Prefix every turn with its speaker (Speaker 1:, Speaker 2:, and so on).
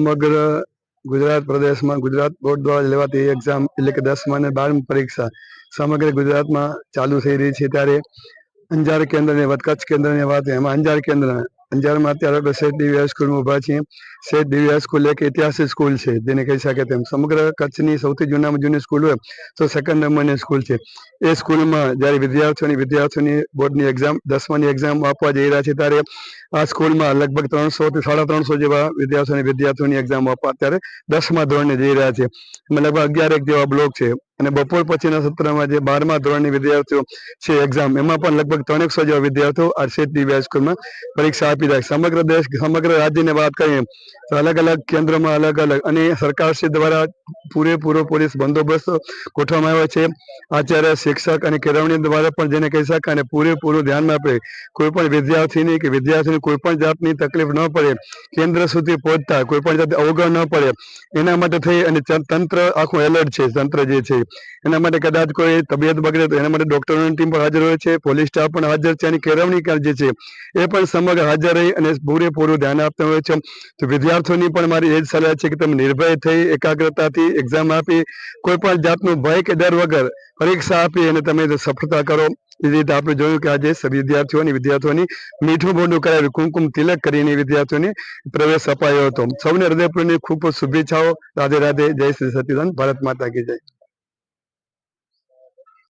Speaker 1: સમગ્ર ગુજરાત પ્રદેશમાં ગુજરાત બોર્ડ દ્વારા લેવાતી એક્ઝામ એટલે કે દસમા અને બારમી પરીક્ષા સમગ્ર ગુજરાતમાં ચાલુ થઈ રહી છે. ત્યારે અંજાર કેન્દ્રની વાત, કચ્છ કેન્દ્રની વાત, એમાં અંજાર કેન્દ્ર અંજારમાં અત્યારે આપણે શેઠ દિવ્યા સ્કૂલમાં ઊભા છીએ. શેઠ ડીવી સ્કૂલ એક ઐતિહાસિક સ્કૂલ છે. જેને કહી શકે તેમ સમગ્ર કચ્છની સૌથી જૂનામાં જૂની સ્કૂલ હોય તો સેકન્ડ નંબરની સ્કૂલ છે. એ સ્કૂલમાં જ્યારે વિદ્યાર્થીઓની વિદ્યાર્થીઓની બોર્ડની એક્ઝામ દસમાની એક્ઝામ આપવા જઈ રહ્યા છે ત્યારે આ સ્કૂલમાં લગભગ ત્રણસો થી સાડા ત્રણસો જેવા વિદ્યાર્થીઓની વિદ્યાર્થીઓની એક્ઝામ આપવા અત્યારે દસમા ધોરણે જઈ રહ્યા છે. લગભગ અગિયાર એક જેવા બ્લોક છે. અને બપોર પછીના સત્રમાં જે બારમા ધોરણની વિદ્યાર્થીઓ છે એક્ઝામ એમાં પણ લગભગ ત્રણેકસો જેવા વિદ્યાર્થીઓ આ દિવ્યા સ્કૂલમાં પરીક્ષા આપી રહ્યા સમગ્ર દેશ, સમગ્ર રાજ્યની વાત કરીએ તો અલગ અલગ કેન્દ્રમાં અલગ અલગ અને સરકારશ્રી દ્વારા પૂરેપૂરો પોલીસ બંદોબસ્ત ગોઠવવામાં આવ્યો છે. આચાર્ય, શિક્ષક અને કેળવણી દ્વારા પણ જેને કહી શકાય અને પૂરેપૂરું ધ્યાનમાં આપે, કોઈ પણ વિદ્યાર્થીની કે વિદ્યાર્થીની કોઈ પણ જાતની તકલીફ ન પડે, કેન્દ્ર સુધી પહોંચતા કોઈ પણ જાતની અવગણ ન પડે, એના માટે થઈ અને તંત્ર આખું એલર્ટ છે, તંત્ર જે છે. એના માટે કદાચ કોઈ તબિયત બગડે તો એના માટે ડોક્ટરોની ટીમ પણ હાજર હોય છે, પોલીસ સ્ટાફ પણ હાજર છે અને કેળવણી જે છે એ પણ સમગ્ર હાજર રહી અને પૂરેપૂરું ધ્યાન આપતા હોય છે. તો વિદ્યાર્થીઓની પણ મારી એ જ સલાહ છે કે તમે નિર્ભય થઈ, એકાગ્રતાથી એક્ઝામ આપી, કોઈ પણ જાતનો ભય કે ડર વગર પરીક્ષા આપી અને તમે સફળતા કરો, એ રીતે આપણે જોયું કે આજે વિદ્યાર્થીઓની વિદ્યાર્થીઓની મીઠું બોંડું કરાવ્યું કુમકુમ તિલક કરીને વિદ્યાર્થીઓને પ્રવેશ અપાયો હતો. સૌને હૃદયપૂર્ણની ખૂબ ખૂબ શુભેચ્છાઓ. રાધે રાધે, જય શ્રી સતીદાન ભારત માતા કી જય.